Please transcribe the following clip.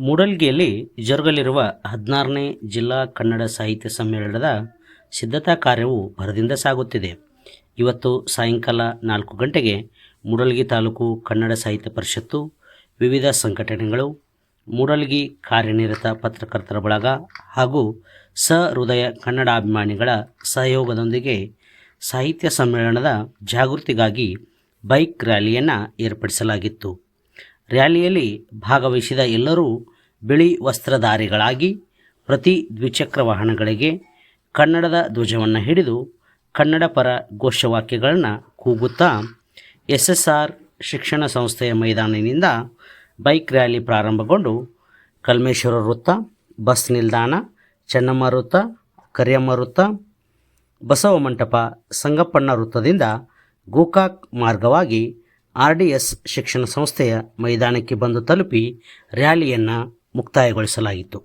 ಮೂಡಲ್ಗಿಯಲ್ಲಿ ಜರುಗಲಿರುವ ಹದಿನಾರನೇ ಜಿಲ್ಲಾ ಕನ್ನಡ ಸಾಹಿತ್ಯ ಸಮ್ಮೇಳನದ ಸಿದ್ಧತಾ ಕಾರ್ಯವು ಭರದಿಂದ ಸಾಗುತ್ತಿದೆ. ಇವತ್ತು ಸಾಯಂಕಾಲ ನಾಲ್ಕು ಗಂಟೆಗೆ ಮೂಡಲ್ಗಿ ತಾಲೂಕು ಕನ್ನಡ ಸಾಹಿತ್ಯ ಪರಿಷತ್ತು, ವಿವಿಧ ಸಂಘಟನೆಗಳು, ಮೂಡಲ್ಗಿ ಕಾರ್ಯನಿರತ ಪತ್ರಕರ್ತರ ಬಳಗ ಹಾಗೂ ಸಹೃದಯ ಕನ್ನಡಾಭಿಮಾನಿಗಳ ಸಹಯೋಗದೊಂದಿಗೆ ಸಾಹಿತ್ಯ ಸಮ್ಮೇಳನದ ಜಾಗೃತಿಗಾಗಿ ಬೈಕ್ ರ್ಯಾಲಿಯನ್ನು ಏರ್ಪಡಿಸಲಾಗಿತ್ತು. ರ್ಯಾಲಿಯಲ್ಲಿ ಭಾಗವಹಿಸಿದ ಎಲ್ಲರೂ ಬಿಳಿ ವಸ್ತ್ರಧಾರಿಗಳಾಗಿ ಪ್ರತಿ ದ್ವಿಚಕ್ರ ವಾಹನಗಳಿಗೆ ಕನ್ನಡದ ಧ್ವಜವನ್ನು ಹಿಡಿದು ಕನ್ನಡ ಪರ ಘೋಷವಾಕ್ಯಗಳನ್ನು ಕೂಗುತ್ತಾ ಎಸ್ ಎಸ್ ಆರ್ ಶಿಕ್ಷಣ ಸಂಸ್ಥೆಯ ಮೈದಾನದಿಂದ ಬೈಕ್ ರ್ಯಾಲಿ ಪ್ರಾರಂಭಗೊಂಡು ಕಲ್ಮೇಶ್ವರ ವೃತ್ತ, ಬಸ್ ನಿಲ್ದಾಣ, ಚೆನ್ನಮ್ಮ ವೃತ್ತ, ಕರಿಯಮ್ಮ ವೃತ್ತ, ಬಸವ ಮಂಟಪ, ಸಂಗಪ್ಪಣ್ಣ ವೃತ್ತದಿಂದ ಗೋಕಾಕ್ ಮಾರ್ಗವಾಗಿ ಆರ್ ಡಿ ಎಸ್ ಶಿಕ್ಷಣ ಸಂಸ್ಥೆಯ ಮೈದಾನಕ್ಕೆ ಬಂದು ತಲುಪಿ ರ್ಯಾಲಿಯನ್ನು ಮುಕ್ತಾಯಗೊಳಿಸಲಾಯಿತು.